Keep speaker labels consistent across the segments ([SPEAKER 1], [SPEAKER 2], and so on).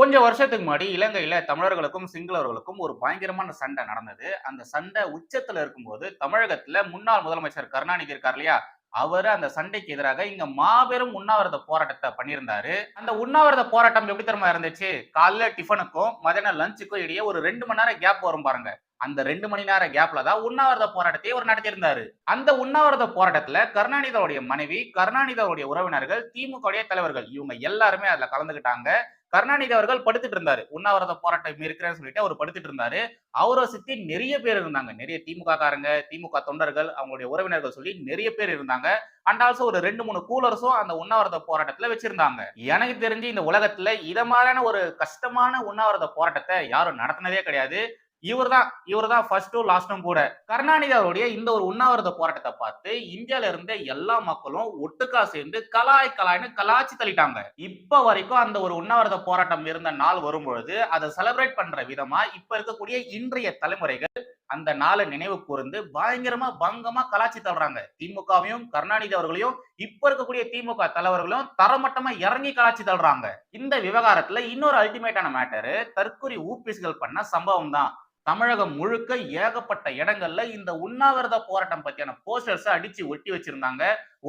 [SPEAKER 1] கொஞ்சம் வருஷத்துக்கு முன்னாடி இலங்கையில தமிழர்களுக்கும் சிங்களவர்களுக்கும் ஒரு பயங்கரமான சண்டை நடந்தது அந்த சண்டை உச்சத்துல இருக்கும்போது தமிழகத்துல முன்னாள் முதலமைச்சர் கருணாநிதி இருக்கார் இல்லையா அவர் அந்த சண்டைக்கு எதிராக இங்க மாபெரும் உண்ணாவிரத போராட்டத்தை பண்ணியிருந்தாரு அந்த உண்ணாவிரத போராட்டம் எப்படி தரமா இருந்துச்சு காலைல டிஃபனுக்கும் மதியான லஞ்சுக்கும் இடையே ஒரு ரெண்டு மணி நேரம் கேப் வரும் பாருங்க அந்த ரெண்டு மணி நேர கேப்ல தான் உண்ணாவிரத போராட்டத்தை அவர் நடத்தியிருந்தாரு அந்த உண்ணாவிரத போராட்டத்துல கருணாநிதியோடைய மனைவி கருணாநிதியோடைய உறவினர்கள் திமுக தலைவர்கள் இவங்க எல்லாருமே அதுல கலந்துகிட்டாங்க கருணாநிதி அவர்கள் படுத்துட்டு இருந்தாரு உண்ணாவிரத போராட்டம் இருக்கிறேன்னு சொல்லிட்டு அவர் படுத்துட்டு இருந்தாரு அவரை சுத்தி நிறைய பேர் இருந்தாங்க நிறைய திமுக காரங்க திமுக தொண்டர்கள் அவங்களுடைய உறவினர்கள் சொல்லி நிறைய பேர் இருந்தாங்க அண்ட் ஆல்சோ ஒரு ரெண்டு மூணு கூலர்ஸும் அந்த உண்ணாவிரத போராட்டத்துல வச்சிருந்தாங்க எனக்கு தெரிஞ்சு இந்த உலகத்துல இத மாதிரியான ஒரு கஷ்டமான உண்ணாவிரத போராட்டத்தை யாரும் நடத்தினதே கிடையாது இவர் தான் இவர் தான் ஃபர்ஸ்ட்டும் லாஸ்டும் கூட கருணாநிதி அவருடைய இந்த ஒரு உண்ணாவிரத போராட்டத்தை பார்த்து இந்தியால இருந்த எல்லா மக்களும் ஒட்டுக்கா சேர்ந்து கலாய் கலாய்னு கலாச்சி தள்ளிட்டாங்க இப்ப வரைக்கும் அந்த ஒரு உண்ணாவிரத போராட்டம் இருந்த நாள் வரும்பொழுது அதை செலிப்ரேட் பண்ற விதமா இப்ப இருக்கக்கூடிய இன்றைய தலைமுறைகள் அந்த நாளை நினைவு கூர்ந்து பயங்கரமா பங்கமா கலாச்சி தள்ளுறாங்க திமுகவையும் கருணாநிதி அவர்களையும் இப்ப இருக்கக்கூடிய திமுக தலைவர்களும் தரமட்டமா இறங்கி கலாச்சி தள்ளுறாங்க இந்த விவகாரத்துல இன்னொரு அல்டிமேட்டான மேட்டரு தற்கொலை ஊபிஸ்கள் பண்ண சம்பவம் தான் தமிழகம் முழுக்க ஏகப்பட்ட இடங்கள்ல இந்த உண்ணாவிரத போராட்டம் பத்தியான போஸ்டர்ஸை அடிச்சு ஒட்டி வச்சிருந்தாங்க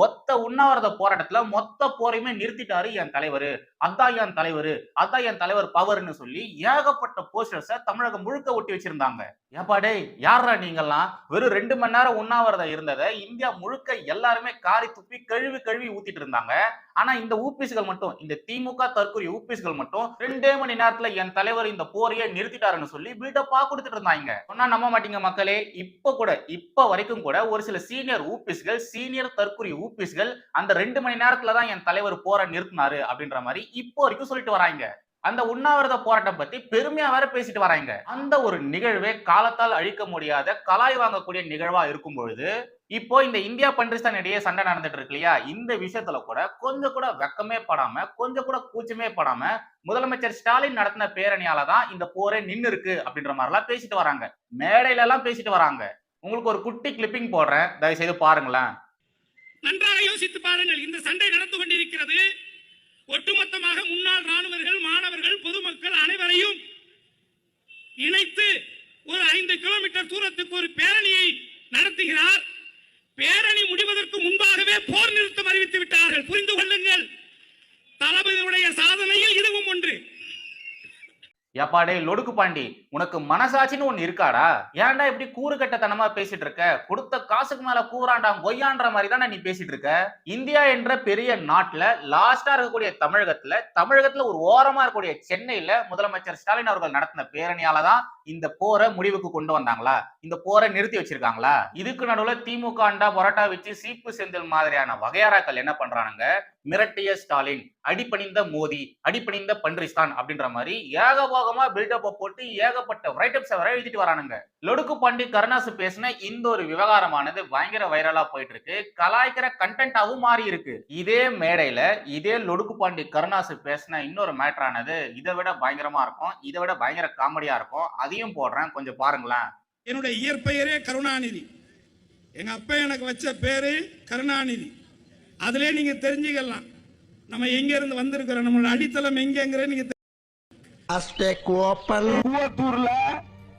[SPEAKER 1] ஒத்த உண்ணாவிரத போராட்டத்துல மொத்த போரையுமே நிறுத்திட்டாரு என் தலைவர் அதான் என் தலைவர் அதான் என் தலைவர் பவர்னு சொல்லி ஏகப்பட்ட போஸ்டர்ஸ தமிழகம் முழுக்க ஒட்டி வச்சிருந்தாங்க ஏப்பாடே யாரா நீங்கெல்லாம் வெறும் ரெண்டு மணி நேரம் உண்ணாவிரதம் இருந்ததை இந்தியா முழுக்க எல்லாருமே காரி துப்பி கழுவி கழுவி ஊத்திட்டு இருந்தாங்க ஆனா இந்த ஊபிஸ்கள் மட்டும் இந்த திமுக தற்கொலை ஊபிஸ்கள் மட்டும் ரெண்டே மணி நேரத்துல என் தலைவர் இந்த போரையே நிறுத்திட்டாருன்னு சொல்லி வீட்டை பா கொடுத்துட்டு இருந்தாங்க சொன்னா நம்ப மாட்டீங்க மக்களே இப்ப கூட இப்ப வரைக்கும் கூட ஒரு சில சீனியர் ஊபிஸ்கள் சீனியர் தற்கொலை ஊபிஸ்கள் அந்த ரெண்டு மணி நேரத்துல தான் என் தலைவர் போற நிறுத்தினாரு அப்படின்ற மாதிரி இப்போ வரைக்கும் சொல்லிட்டு வராங்க அந்த உண்ணாவிரத போராட்டம் பத்தி பெருமையா வேற பேசிட்டு வராங்க அந்த ஒரு நிகழ்வே காலத்தால் அழிக்க முடியாத கலாய் வாங்கக்கூடிய நிகழ்வா இருக்கும் பொழுது இப்போ இந்த இந்தியா பண்டிஸ்தான் இடையே சண்டை நடந்துட்டு இருக்கு இல்லையா இந்த விஷயத்துல கூட கொஞ்சம் கூட வெக்கமே படாம கொஞ்சம் கூட கூச்சமே படாம முதலமைச்சர் ஸ்டாலின் நடத்தின பேரணியால தான் இந்த போரே நின்னு இருக்கு அப்படின்ற மாதிரி எல்லாம் பேசிட்டு வராங்க மேடையில எல்லாம் பேசிட்டு வராங்க உங்களுக்கு ஒரு குட்டி கிளிப்பிங் போடுறேன் தயவு செய்து பாருங்களேன் நன்றாக யோசித்து பாருங்கள் இந்த சண்டை நடந்து கொண்டிருக்கிறது ஒட்டுமொத்தமாக முன்னாள் ராணுவர்கள் மாணவர்கள் பொதுமக்கள் அனைவரையும் இணைத்து ஒரு ஐந்து கிலோமீட்டர் தூரத்துக்கு ஒரு பேரணியை நடத்துகிறார் பேரணி முடிவதற்கு முன்பாகவே போர் நிறுத்தம் அறிவித்து விட்டார்கள் புரிந்து கொள்ளுங்கள் தளபதியுடைய சாதனையில் இதுவும் ஒன்று எப்பாடே லொடுக்கு பாண்டி உனக்கு மனசாட்சின்னு ஒன்று இருக்காடா ஏன்டா இப்படி கூறுகட்டத்தனமா பேசிட்டு இருக்க கொடுத்த காசுக்கு மேல கூறாண்டாம் பொய்யான்ற மாதிரி தானே நீ பேசிட்டு இருக்க இந்தியா என்ற பெரிய நாட்டுல லாஸ்டா இருக்கக்கூடிய தமிழகத்துல தமிழகத்துல ஒரு ஓரமா இருக்கக்கூடிய சென்னையில முதலமைச்சர் ஸ்டாலின் அவர்கள் நடத்தின பேரணியால தான் இந்த போரை முடிவுக்கு கொண்டு வந்தாங்களா இந்த போரை நிறுத்தி வச்சிருக்காங்களா இதுக்கு நடுவுல திமுக அண்டா பொரோட்டா வச்சு சீப்பு செந்தில் மாதிரியான வகையாராக்கள் என்ன பண்றானுங்க மிரட்டிய ஸ்டாலின் அடிப்பணிந்த மோடி அடிப்பணிந்த பன்றிஸ்தான் அப்படின்ற மாதிரி ஏகபோகமா பில்டப்பை போட்டு ஏக ஏகப்பட்ட ரைட்டப்ஸ் வர எழுதிட்டு வரானுங்க லொடுக்கு பாண்டி கருணாசு பேசின இந்த ஒரு விவகாரமானது பயங்கர வைரலா போயிட்டு இருக்கு கலாய்க்கிற கண்டென்ட்டாவும் மாறி இருக்கு இதே மேடையில இதே லொடுக்கு பாண்டி கருணாசு பேசின இன்னொரு மேட்டரானது இதை விட பயங்கரமா இருக்கும் இதை விட பயங்கர காமெடியா இருக்கும் அதையும் போடுறேன் கொஞ்சம் பாருங்களேன் என்னுடைய இயற்பெயரே கருணாநிதி எங்க அப்பா எனக்கு வச்ச பேரு கருணாநிதி அதுல நீங்க தெரிஞ்சுக்கலாம் நம்ம எங்க இருந்து வந்திருக்கிறோம் நம்மளோட அடித்தளம் எங்கேங்கிற நீங்க கூவத்தூர்ல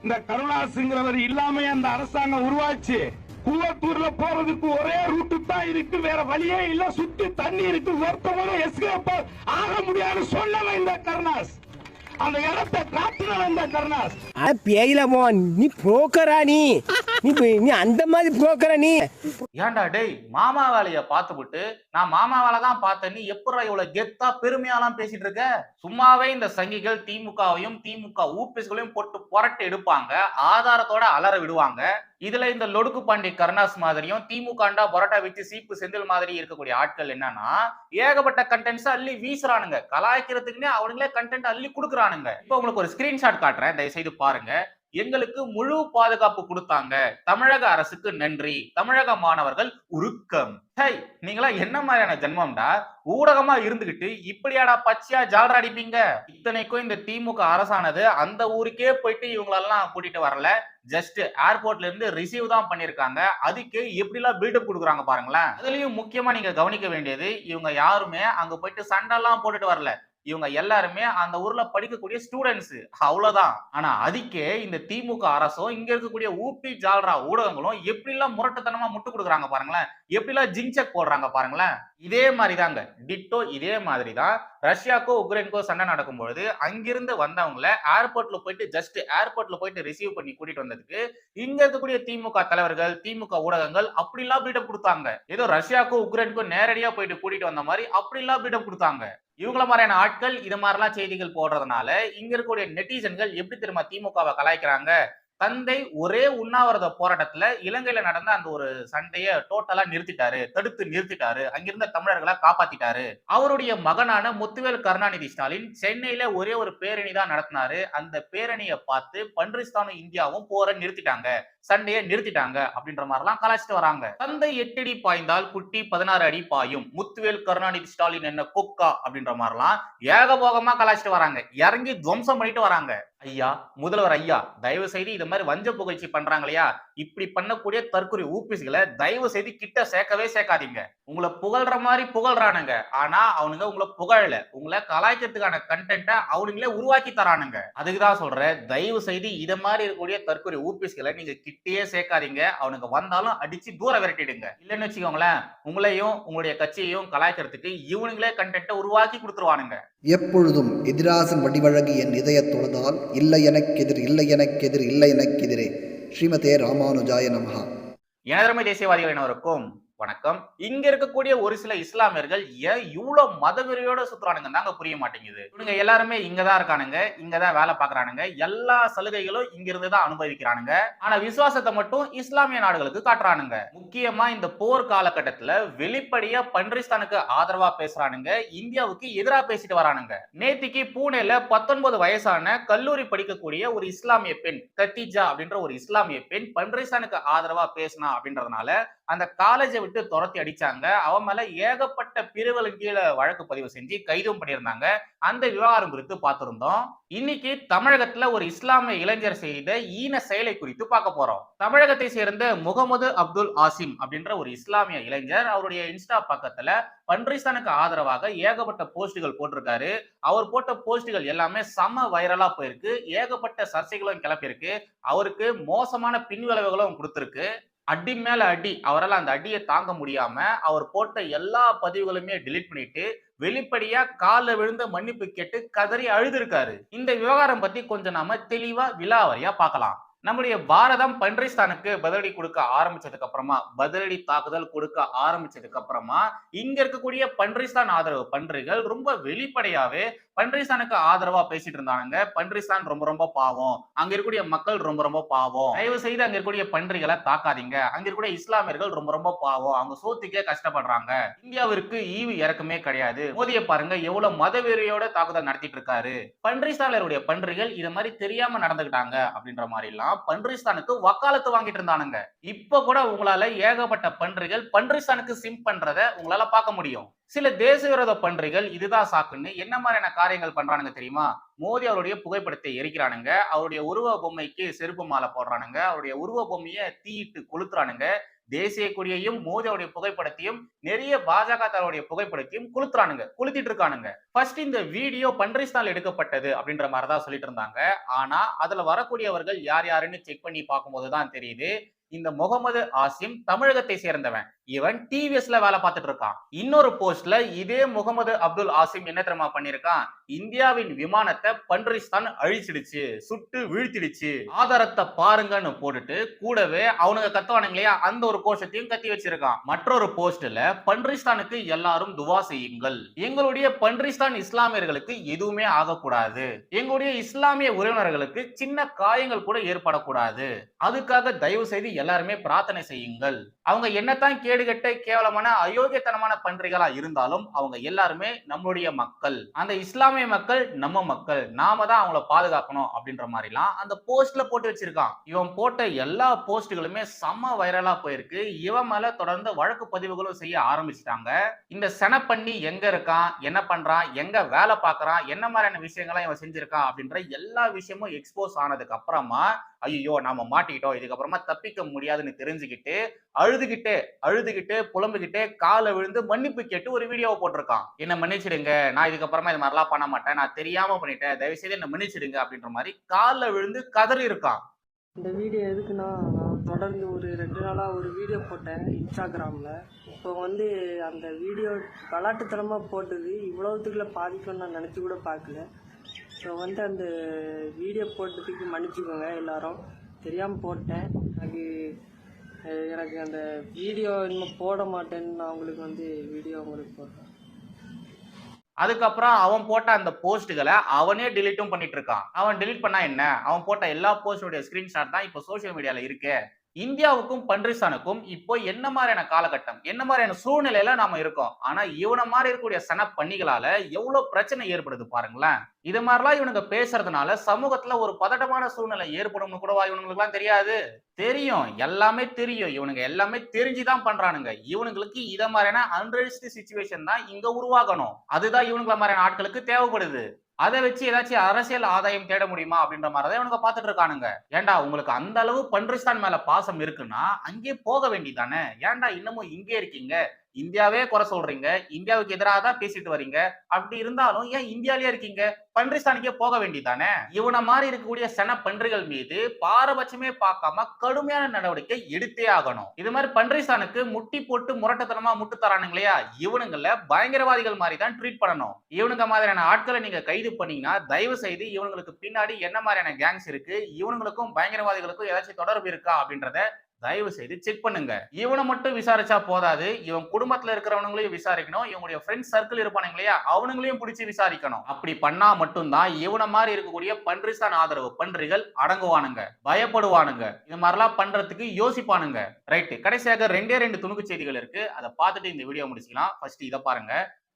[SPEAKER 1] இந்த கருணா சிங்கிறவர் இல்லாம அந்த அரசாங்கம் உருவாச்சு கூவத்தூர்ல போறதுக்கு ஒரே ரூட்டு தான் இருக்கு வேற வழியே இல்ல சுத்தி தண்ணி இருக்கு ஒருத்தவங்க எஸ்கேப் ஆக முடியாது சொல்லல இந்த கருணாஸ் நீ புரோக்கரா நீ அந்த மாதிரி புரோக்கரா நீ ஏன்டா டேய் மாமா நான் மாமா வேலை தான் நீ கெத்தா பெருமையாலாம் பேசிட்டு சும்மாவே இந்த சங்கிகள் திமுகவையும் திமுக ஊபிஸ்களையும் போட்டு புரட்டு எடுப்பாங்க ஆதாரத்தோட அலற விடுவாங்க இதுல இந்த லொடுக்கு பாண்டி கருணாஸ் மாதிரியும் திமுகாண்டா பரோட்டா வச்சு சீப்பு செந்தில் மாதிரி இருக்கக்கூடிய ஆட்கள் என்னன்னா ஏகப்பட்ட கண்டென்ட்ஸ் அள்ளி வீசுறானுங்க கலாய்க்கிறதுக்குன்னே அவனுங்களே கண்டென்ட் அள்ளி கொடுக்குறானுங்க இப்போ உங்களுக்கு ஒரு ஸ்கிரீன்ஷாட் காட்டுறேன் தயவு செய்து பாருங்க எங்களுக்கு முழு பாதுகாப்பு கொடுத்தாங்க தமிழக அரசுக்கு நன்றி தமிழக மாணவர்கள் உருக்கம் நீங்களா என்ன மாதிரியான ஜென்மம்டா ஊடகமா இருந்துகிட்டு இப்படியாடா பச்சையா ஜாலர் அடிப்பீங்க இத்தனைக்கும் இந்த திமுக அரசானது அந்த ஊருக்கே போயிட்டு இவங்களெல்லாம் கூட்டிட்டு வரல ஜஸ்ட் ஏர்போர்ட்ல இருந்து ரிசீவ் தான் பண்ணிருக்காங்க அதுக்கு எப்படிலாம் பில்டப் கொடுக்குறாங்க பாருங்களேன் அதுலயும் முக்கியமா நீங்க கவனிக்க வேண்டியது இவங்க யாருமே அங்க போயிட்டு எல்லாம் போட்டுட்டு வரல இவங்க எல்லாருமே அந்த ஊர்ல படிக்கக்கூடிய ஸ்டூடெண்ட்ஸ் அவ்வளவுதான் ஆனா அதுக்கே இந்த திமுக அரசும் இங்க இருக்கக்கூடிய ஊபி ஜால்ரா ஊடகங்களும் எப்படிலாம் முரட்டுத்தனமா முட்டு கொடுக்குறாங்க பாருங்களேன் எப்படிலாம் ஜிங்செக் போடுறாங்க பாருங்களேன் இதே மாதிரி தாங்க டிட்டோ இதே மாதிரி தான் ரஷ்யாக்கோ உக்ரைனுக்கோ சண்டை பொழுது அங்கிருந்து வந்தவங்கள ஏர்போர்ட்ல போயிட்டு ஜஸ்ட் ஏர்போர்ட்ல போயிட்டு ரிசீவ் பண்ணி கூட்டிட்டு வந்ததுக்கு இங்க இருக்கக்கூடிய திமுக தலைவர்கள் திமுக ஊடகங்கள் அப்படிலாம் பீடம் கொடுத்தாங்க ஏதோ ரஷ்யாக்கோ உக்ரைனுக்கோ நேரடியா போயிட்டு கூட்டிட்டு வந்த மாதிரி அப்படிலாம் பீடம் கொடுத்தாங்க இவங்கள மாதிரியான ஆட்கள் இது மாதிரிலாம் செய்திகள் போடுறதுனால இங்க இருக்கக்கூடிய நெட்டிசன்கள் எப்படி திரும்ப திமுகவை கலாய்க்கிறாங்க தந்தை ஒரே உண்ணாவிரத போராட்டத்துல இலங்கையில நடந்த அந்த ஒரு சண்டையை டோட்டலா நிறுத்திட்டாரு தடுத்து நிறுத்திட்டாரு அங்கிருந்த தமிழர்களை காப்பாத்திட்டாரு அவருடைய மகனான முத்துவேல் கருணாநிதி ஸ்டாலின் சென்னையில ஒரே ஒரு பேரணி தான் நடத்தினாரு அந்த பேரணியை பார்த்து பன்றிஸ்தானும் இந்தியாவும் போரை நிறுத்திட்டாங்க சண்டையை நிறுத்திட்டாங்க அப்படின்ற மாதிரிலாம் கலாச்சிட்டு வராங்க தந்தை அடி பாய்ந்தால் குட்டி பதினாறு அடி பாயும் முத்துவேல் கருணாநிதி ஸ்டாலின் என்ன கொக்கா அப்படின்ற மாதிரிலாம் ஏகபோகமா கலாச்சிட்டு வராங்க இறங்கி துவம்சம் பண்ணிட்டு வராங்க ஐயா முதல்வர் ஐயா தயவு செய்து இது மாதிரி வஞ்ச புகழ்ச்சி பண்றாங்க இல்லையா இப்படி பண்ணக்கூடிய தற்கொலை ஊபிசுகளை தயவு செய்து கிட்ட சேர்க்கவே சேர்க்காதீங்க உங்களை புகழ்ற மாதிரி புகழ்றானுங்க ஆனா அவனுங்க உங்களை புகழல உங்களை கலாய்க்கிறதுக்கான கண்டென்ட்டை அவனுங்களே உருவாக்கி தரானுங்க அதுக்கு தான் சொல்றேன் தயவு செய்து இதை மாதிரி இருக்கக்கூடிய தற்கொலை ஊபிசுகளை நீங்க கிட்ட கிட்டேயே சேர்க்காதீங்க அவனுக்கு வந்தாலும் அடிச்சு தூர விரட்டிடுங்க இல்லைன்னு வச்சுக்கோங்களேன் உங்களையும் உங்களுடைய கட்சியையும் கலாய்க்கிறதுக்கு இவனுங்களே கண்டென்ட்டை உருவாக்கி கொடுத்துருவானுங்க எப்பொழுதும் எதிராசன் வடிவழகு என் இதய தொழுதால் இல்லை எனக்கெதிர் இல்லை எனக்கெதிர் இல்லை எனக்கெதிரே ஸ்ரீமதே ராமானுஜாய நமகா எனதரமை தேசியவாதிகள் எனவருக்கும் வணக்கம் இங்க இருக்கக்கூடிய ஒரு சில இஸ்லாமியர்கள் ஏன் இவ்வளவு மதவெறியோட சுத்துறானுங்க தாங்க புரிய மாட்டேங்குது இவங்க எல்லாருமே இங்கதான் இருக்கானுங்க இங்கதான் வேலை பாக்குறானுங்க எல்லா சலுகைகளும் இங்க தான் அனுபவிக்கிறானுங்க ஆனா விசுவாசத்தை மட்டும் இஸ்லாமிய நாடுகளுக்கு காட்டுறானுங்க முக்கியமா இந்த போர் காலகட்டத்துல வெளிப்படையா பன்றிஸ்தானுக்கு ஆதரவா பேசுறானுங்க இந்தியாவுக்கு எதிரா பேசிட்டு வரானுங்க நேத்திக்கு பூனேல பத்தொன்பது வயசான கல்லூரி படிக்கக்கூடிய ஒரு இஸ்லாமிய பெண் கத்திஜா அப்படின்ற ஒரு இஸ்லாமிய பெண் பன்றிஸ்தானுக்கு ஆதரவா பேசினா அப்படின்றதுனால அந்த காலேஜை விட்டு துரத்தி அடிச்சாங்க அவன் மேல ஏகப்பட்ட பிரிவுகள் கீழே வழக்கு பதிவு செஞ்சு கைதும் பண்ணியிருந்தாங்க அந்த விவகாரம் குறித்து பார்த்திருந்தோம் இன்னைக்கு தமிழகத்துல ஒரு இஸ்லாமிய இளைஞர் செய்த ஈன செயலை குறித்து பார்க்க போறோம் தமிழகத்தை சேர்ந்த முகமது அப்துல் ஆசிம் அப்படின்ற ஒரு இஸ்லாமிய இளைஞர் அவருடைய இன்ஸ்டா பக்கத்துல பன்ரிஸ்தானுக்கு ஆதரவாக ஏகப்பட்ட போஸ்டுகள் போட்டிருக்காரு அவர் போட்ட போஸ்டுகள் எல்லாமே சம வைரலா போயிருக்கு ஏகப்பட்ட சர்ச்சைகளும் கிளப்பியிருக்கு அவருக்கு மோசமான பின்விளைவுகளும் கொடுத்திருக்கு அடி மேல அடி அவரால் அந்த அடியை தாங்க முடியாம அவர் போட்ட எல்லா பதிவுகளுமே டிலீட் பண்ணிட்டு வெளிப்படியா காலில் விழுந்த மன்னிப்பு கேட்டு கதறி இருக்காரு இந்த விவகாரம் பத்தி கொஞ்சம் நாம தெளிவா விலாவரியா பார்க்கலாம் நம்முடைய பாரதம் பன்றிஸ்தானுக்கு பதிலடி கொடுக்க ஆரம்பிச்சதுக்கு அப்புறமா பதிலடி தாக்குதல் கொடுக்க ஆரம்பிச்சதுக்கு அப்புறமா இங்க இருக்கக்கூடிய பன்றிஸ்தான் ஆதரவு பன்றிகள் ரொம்ப வெளிப்படையாவே பன்றிஸ்தானுக்கு ஆதரவா பேசிட்டு இருந்தானுங்க பன்றிஸ்தான் ரொம்ப ரொம்ப பாவம் அங்க இருக்கக்கூடிய மக்கள் ரொம்ப ரொம்ப பாவம் தயவு செய்து அங்க இருக்கக்கூடிய பன்றிகளை தாக்காதீங்க அங்க இருக்கக்கூடிய இஸ்லாமியர்கள் ரொம்ப ரொம்ப பாவம் அவங்க சோத்துக்கே கஷ்டப்படுறாங்க இந்தியாவிற்கு ஈவு இறக்கமே கிடையாது மோதிய பாருங்க எவ்வளவு மதவெறியோட தாக்குதல் நடத்திட்டு இருக்காரு பன்றிஸ்தானருடைய பன்றிகள் இதை மாதிரி தெரியாம நடந்துகிட்டாங்க அப்படின்ற மாதிரி எல்லாம் பன்றிஸ்தானுக்கு வக்காலத்து வாங்கிட்டு இருந்தானுங்க இப்ப கூட உங்களால ஏகப்பட்ட பன்றிகள் பன்றிஸ்தானுக்கு சிம் பண்றத உங்களால பார்க்க முடியும் சில தேச விரோத பன்றிகள் இதுதான் சாக்குன்னு என்ன மாதிரியான காரியங்கள் பண்றானுங்க தெரியுமா மோடி அவருடைய புகைப்படத்தை எரிக்கிறானுங்க அவருடைய உருவ பொம்மைக்கு செருப்பு மாலை போடுறானுங்க அவருடைய உருவ பொம்மையை தீயிட்டு கொளுத்துறானுங்க தேசிய கொடியையும் மோதியோடைய புகைப்படத்தையும் நிறைய பாஜக தலைவருடைய புகைப்படத்தையும் குளுத்துறானுங்க குளுத்திட்டு இருக்கானுங்க ஃபர்ஸ்ட் இந்த வீடியோ பன்றிஸ்தால் எடுக்கப்பட்டது அப்படின்ற மாதிரி தான் சொல்லிட்டு இருந்தாங்க ஆனா அதுல வரக்கூடியவர்கள் யார் யாருன்னு செக் பண்ணி பார்க்கும்போது தான் தெரியுது இந்த முகமது ஆசிம் தமிழகத்தை சேர்ந்தவன் இவன் டிவிஎஸ்ல வேலை பார்த்துட்டு இருக்கான் இன்னொரு போஸ்ட்ல இதே முகமது அப்துல் ஆசிம் என்ன தெரியுமா பண்ணிருக்கான் இந்தியாவின் விமானத்தை பன்றிஸ்தான் அழிச்சிடுச்சு சுட்டு வீழ்த்திடுச்சு ஆதாரத்தை பாருங்கன்னு போட்டுட்டு கூடவே அவனுங்க கத்துவானுங்க இல்லையா அந்த ஒரு கோஷத்தையும் கத்தி வச்சிருக்கான் மற்றொரு போஸ்ட்ல பன்றிஸ்தானுக்கு எல்லாரும் துவா செய்யுங்கள் எங்களுடைய பன்றிஸ்தான் இஸ்லாமியர்களுக்கு எதுவுமே ஆகக்கூடாது எங்களுடைய இஸ்லாமிய உறவினர்களுக்கு சின்ன காயங்கள் கூட ஏற்படக்கூடாது அதுக்காக தயவு செய்து எல்லாருமே பிரார்த்தனை செய்யுங்கள் அவங்க என்னத்தான் கேடுகட்ட கேவலமான அயோக்கியத்தனமான பன்றிகளா இருந்தாலும் அவங்க எல்லாருமே நம்மளுடைய மக்கள் அந்த இஸ்லாமிய சிறுபான்மை மக்கள் நம்ம மக்கள் நாம தான் அவங்கள பாதுகாக்கணும் அப்படின்ற மாதிரிலாம் அந்த போஸ்ட்ல போட்டு வச்சிருக்கான் இவன் போட்ட எல்லா போஸ்ட்டுகளுமே செம்ம வைரலா போயிருக்கு இவன் மேல தொடர்ந்து வழக்கு பதிவுகளும் செய்ய ஆரம்பிச்சிட்டாங்க இந்த சென பண்ணி எங்க இருக்கான் என்ன பண்றான் எங்க வேலை பாக்குறான் என்ன மாதிரியான விஷயங்கள்லாம் இவன் செஞ்சிருக்கான் அப்படின்ற எல்லா விஷயமும் எக்ஸ்போஸ் ஆனதுக்கு அப்புறமா ஐயோ நாம மாட்டிக்கிட்டோம் இதுக்கப்புறமா தப்பிக்க முடியாதுன்னு தெரிஞ்சுக்கிட்டு அழுதுகிட்டே அழுதுகிட்டே புலம்புகிட்டே காலை விழுந்து மன்னிப்பு கேட்டு ஒரு வீடியோவை போட்டிருக்கான் என்ன மன்னிச்சிடுங்க நான் இதுக்கப்புறமா இது மாதிரிலாம் பண்ண மாட்டேன் நான் தெரியாம பண்ணிட்டேன் தயவுசெய்து என்ன மன்னிச்சிடுங்க அப்படின்ற மாதிரி காலில் விழுந்து கதறி இருக்கான் இந்த வீடியோ எதுக்குன்னா நான் தொடர்ந்து ஒரு ரெண்டு நாளாக ஒரு வீடியோ போட்டேன் இன்ஸ்டாகிராமில் இப்போ வந்து அந்த வீடியோ விளாட்டுத்தனமாக போட்டது இவ்வளோத்துக்குள்ளே பாதிக்கும்னு நான் நினச்சி கூட பார்க்கல ஸோ வந்து அந்த வீடியோ போட்டதுக்கு மன்னிச்சுக்கோங்க எல்லாரும் தெரியாமல் போட்டேன் அது எனக்கு அந்த வீடியோ இன்னும் போட மாட்டேன்னு நான் உங்களுக்கு வந்து வீடியோ உங்களுக்கு போட்டேன் அதுக்கப்புறம் அவன் போட்ட அந்த போஸ்ட்டுகளை அவனே டிலீட்டும் பண்ணிட்டு இருக்கான் அவன் டிலீட் பண்ணா என்ன அவன் போட்ட எல்லா போஸ்டுடைய ஸ்கிரீன்ஷாட் தான் இப்போ சோஷியல் மீடியாவில் இருக்கு இந்தியாவுக்கும் பன்றிசானுக்கும் இப்போ என்ன மாதிரியான காலகட்டம் என்ன மாதிரியான சூழ்நிலையில நாம இருக்கோம் ஆனா இவனை மாதிரி இருக்கக்கூடிய சன பண்ணிகளால எவ்வளவு பிரச்சனை ஏற்படுது பாருங்களேன் இது மாதிரிலாம் இவனுங்க பேசுறதுனால சமூகத்துல ஒரு பதட்டமான சூழ்நிலை ஏற்படும்னு கூடவா இவனுங்களுக்குலாம் தெரியாது தெரியும் எல்லாமே தெரியும் இவனுங்க எல்லாமே தெரிஞ்சுதான் பண்றானுங்க இவனுங்களுக்கு இத மாதிரியான அன்ரெஸ்ட் சுச்சுவேஷன் தான் இங்க உருவாகணும் அதுதான் இவனுங்களை மாதிரியான ஆட்களுக்கு தேவைப்படுது அதை வச்சு ஏதாச்சும் அரசியல் ஆதாயம் தேட முடியுமா அப்படின்ற மாதிரி தான் இவங்க பார்த்துட்டு இருக்கானுங்க ஏன்டா உங்களுக்கு அந்த அளவு பன்றிஸ்தான் மேல பாசம் இருக்குன்னா அங்கேயே போக வேண்டிதானே ஏன்டா இன்னமும் இங்கே இருக்கீங்க இந்தியாவே குறை சொல்றீங்க இந்தியாவுக்கு எதிராக தான் பேசிட்டு வரீங்க அப்படி இருந்தாலும் ஏன் இந்தியாலேயே இருக்கீங்க பன்றிஸ்தானுக்கே போக வேண்டியதானே இவனை மாதிரி இருக்கக்கூடிய சன பன்றிகள் மீது பாரபட்சமே பார்க்காம கடுமையான நடவடிக்கை எடுத்தே ஆகணும் இது மாதிரி பன்றிஸ்தானுக்கு முட்டி போட்டு முரட்டத்தனமா முட்டு தரானுங்க இல்லையா இவனுங்கள பயங்கரவாதிகள் மாதிரி தான் ட்ரீட் பண்ணணும் இவனுங்க மாதிரியான ஆட்களை நீங்க கைது பண்ணீங்கன்னா தயவு செய்து இவங்களுக்கு பின்னாடி என்ன மாதிரியான கேங்ஸ் இருக்கு இவனுங்களுக்கும் பயங்கரவாதிகளுக்கும் ஏதாச்சும் தொடர்பு இருக்கா அப்படின்றத தயவு செய்து செக் பண்ணுங்க இவனை மட்டும் விசாரிச்சா போதாது இவன் குடும்பத்துல இருக்கிறவனுங்களையும் விசாரிக்கணும் இவங்களுடைய ஃப்ரெண்ட்ஸ் சர்க்கிள் இருப்பானுங்க இல்லையா அவனுங்களையும் பிடிச்சி விசாரிக்கணும் அப்படி பண்ணா மட்டும்தான் இவனை மாதிரி இருக்கக்கூடிய பன்றிசான் ஆதரவு பன்றிகள் அடங்குவானுங்க பயப்படுவானுங்க இது மாதிரிலாம் பண்றதுக்கு யோசிப்பானுங்க ரைட்டு கடைசியாக ரெண்டே ரெண்டு துணுக்கு செய்திகள் இருக்கு அதை பார்த்துட்டு இந்த வீடியோ முடிச்சுக்கலாம் ஃபர்ஸ்ட் இதை பாருங்க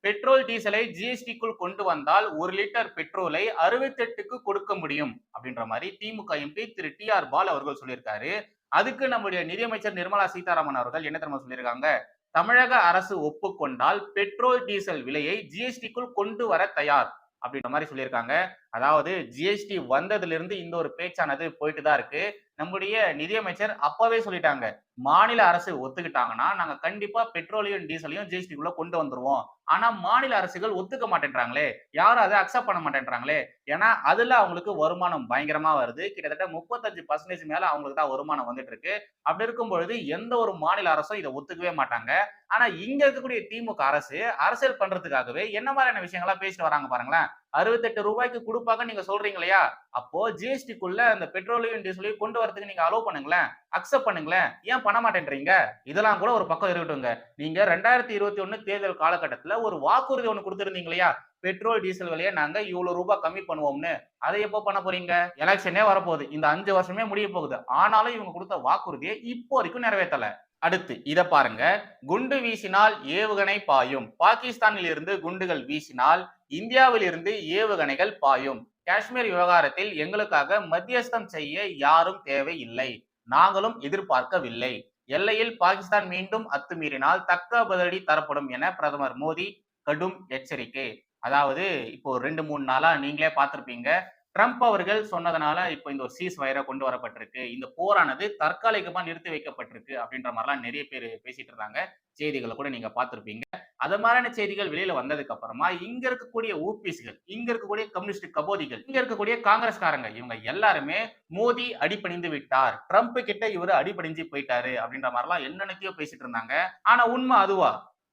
[SPEAKER 1] பெட்ரோல் டீசலை ஜிஎஸ்டிக்குள் கொண்டு வந்தால் ஒரு லிட்டர் பெட்ரோலை அறுபத்தெட்டுக்கு கொடுக்க முடியும் அப்படின்ற மாதிரி DMK MP Thiru T R Baalu அவர்கள் சொல்லியிருக்காரு அதுக்கு நம்முடைய நிதியமைச்சர் நிர்மலா சீதாராமன் அவர்கள் என்ன தெரியுமா சொல்லியிருக்காங்க தமிழக அரசு ஒப்புக்கொண்டால் பெட்ரோல் டீசல் விலையை ஜிஎஸ்டிக்குள் கொண்டு வர தயார் அப்படின்ற மாதிரி சொல்லியிருக்காங்க அதாவது ஜிஎஸ்டி வந்ததுலேருந்து இந்த ஒரு பேச்சானது போயிட்டு தான் இருக்கு நம்முடைய நிதியமைச்சர் அப்பவே சொல்லிட்டாங்க மாநில அரசு ஒத்துக்கிட்டாங்கன்னா நாங்க கண்டிப்பா பெட்ரோலியம் டீசலையும் ஜிஎஸ்டிக்குள்ளே கொண்டு வந்துருவோம் ஆனா மாநில அரசுகள் ஒத்துக்க மாட்டேன்றாங்களே யாரும் அதை அக்செப்ட் பண்ண மாட்டேன்றாங்களே ஏன்னா அதுல அவங்களுக்கு வருமானம் பயங்கரமா வருது கிட்டத்தட்ட முப்பத்தஞ்சு பர்சன்டேஜ் மேல அவங்களுக்கு தான் வருமானம் வந்துட்டு இருக்கு அப்படி இருக்கும் பொழுது எந்த ஒரு மாநில அரசும் இதை ஒத்துக்கவே மாட்டாங்க ஆனா இங்க இருக்கக்கூடிய திமுக அரசு அரசியல் பண்றதுக்காகவே என்ன மாதிரியான விஷயங்களா பேசிட்டு வராங்க பாருங்களேன் அறுபத்தெட்டு ரூபாய்க்கு கொடுப்பாங்க நீங்க சொல்றீங்க இல்லையா அப்போ ஜிஎஸ்டிக்குள்ள அந்த பெட்ரோலையும் டீசலையும் கொண்டு வரதுக்கு நீங்க அலோவ் பண்ணுங்களேன் அக்செப்ட் பண்ணுங்களேன் ஏன் பண்ண மாட்டேன்றீங்க இதெல்லாம் கூட ஒரு பக்கம் இருக்கட்டும்ங்க நீங்க ரெண்டாயிரத்தி இருபத்தி ஒன்னு தேர்தல் காலகட்டத்துல ஒரு வாக்குறுதி ஒன்று கொடுத்துருந்தீங்க இல்லையா பெட்ரோல் டீசல் விலையை நாங்க இவ்வளவு ரூபாய் கம்மி பண்ணுவோம்னு அதை எப்போ பண்ண போறீங்க எலெக்ஷனே வரப்போகுது இந்த அஞ்சு வருஷமே முடிய போகுது ஆனாலும் இவங்க கொடுத்த வாக்குறுதியை இப்போ வரைக்கும் நிறைவேற்றல அடுத்து இதை பாருங்க குண்டு வீசினால் ஏவுகணை பாயும் பாகிஸ்தானில் இருந்து குண்டுகள் வீசினால் இந்தியாவில் இருந்து ஏவுகணைகள் பாயும் காஷ்மீர் விவகாரத்தில் எங்களுக்காக மத்தியஸ்தம் செய்ய யாரும் தேவையில்லை நாங்களும் எதிர்பார்க்கவில்லை எல்லையில் பாகிஸ்தான் மீண்டும் அத்துமீறினால் தக்க பதிலடி தரப்படும் என பிரதமர் மோடி கடும் எச்சரிக்கை அதாவது இப்போ ரெண்டு மூணு நாளா நீங்களே பார்த்திருப்பீங்க ட்ரம்ப் அவர்கள் சொன்னதுனால இப்போ இந்த ஒரு சீஸ் வயரை கொண்டு வரப்பட்டிருக்கு இந்த போரானது தற்காலிகமா நிறுத்தி வைக்கப்பட்டிருக்கு அப்படின்ற மாதிரிலாம் நிறைய பேர் பேசிட்டு இருந்தாங்க செய்திகளை கூட நீங்க பார்த்துருப்பீங்க அது மாதிரியான செய்திகள் வெளியில வந்ததுக்கு அப்புறமா இங்க இருக்கக்கூடிய ஊபிஸ்கள் இங்க இருக்கக்கூடிய கம்யூனிஸ்ட் கபோதிகள் இங்க இருக்கக்கூடிய காங்கிரஸ்காரங்க இவங்க எல்லாருமே மோடி அடிபணிந்து விட்டார் ட்ரம்ப் கிட்ட இவர் அடிபணிஞ்சு போயிட்டாரு அப்படின்ற மாதிரிலாம் என்னென்னத்தையோ பேசிட்டு இருந்தாங்க ஆனா உண்மை அதுவா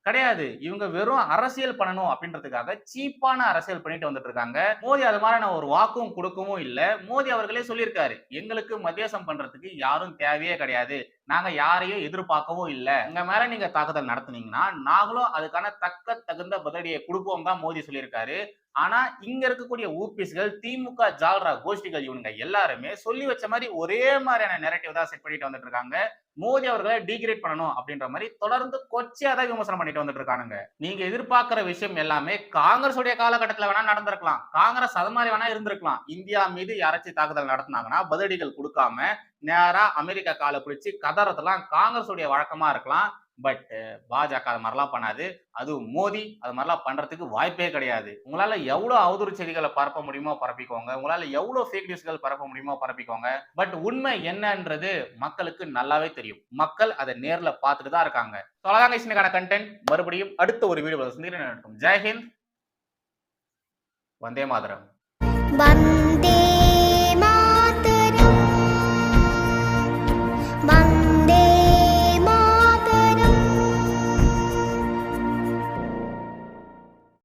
[SPEAKER 1] கிடையாது இவங்க வெறும் அரசியல் பண்ணணும் அப்படின்றதுக்காக சீப்பான அரசியல் பண்ணிட்டு வந்துட்டு இருக்காங்க மோடி அது மாதிரியான ஒரு வாக்கும் கொடுக்கவும் இல்லை மோடி அவர்களே சொல்லியிருக்காரு எங்களுக்கு மத்தியசம் பண்றதுக்கு யாரும் தேவையே கிடையாது நாங்கள் யாரையும் எதிர்பார்க்கவோ இல்லை இங்கே மேலே நீங்கள் தாக்குதல் நடத்துனீங்கன்னா நாங்களும் அதுக்கான தக்க தகுந்த பதிலடியை கொடுப்போம் தான் மோடி சொல்லியிருக்காரு ஆனா இங்க இருக்கக்கூடிய ஊபிஸ்கள் திமுக ஜால்ரா கோஷ்டிகள் இவனுங்க எல்லாருமே சொல்லி வச்ச மாதிரி ஒரே மாதிரியான நெரட்டிவ் தான் செட் பண்ணிட்டு வந்துட்டு இருக்காங்க மோடி அவர்களை டிகிரேட் பண்ணணும் அப்படின்ற மாதிரி தொடர்ந்து கொச்சையா தான் விமர்சனம் பண்ணிட்டு வந்துட்டு இருக்கானுங்க நீங்க எதிர்பார்க்கிற விஷயம் எல்லாமே காங்கிரஸ் உடைய காலகட்டத்தில் வேணா நடந்திருக்கலாம் காங்கிரஸ் அது மாதிரி வேணா இருந்திருக்கலாம் இந்தியா மீது யாராச்சும் தாக்குதல் நடத்தினாங்கன்னா பதிலடிகள் கொடுக்காம நேரா அமெரிக்கா காலை பிடிச்சி கதறதெல்லாம் உடைய வழக்கமா இருக்கலாம் பட் பாஜக அது மாதிரிலாம் பண்ணாது அதுவும் மோடி அது மாதிரிலாம் பண்ணுறதுக்கு வாய்ப்பே கிடையாது உங்களால் எவ்வளோ அவதூறு செய்திகளை பரப்ப முடியுமோ பரப்பிக்கோங்க உங்களால் எவ்வளோ ஃபேக் நியூஸ்கள் பரப்ப முடியுமோ பரப்பிக்கோங்க பட் உண்மை என்னன்றது மக்களுக்கு நல்லாவே தெரியும் மக்கள் அதை நேரில் பார்த்துட்டு தான் இருக்காங்க சொலதாங்க கண்டென்ட் மறுபடியும் அடுத்த ஒரு வீடியோ சந்திக்கிறேன் நடக்கும் வந்தே மாதரம்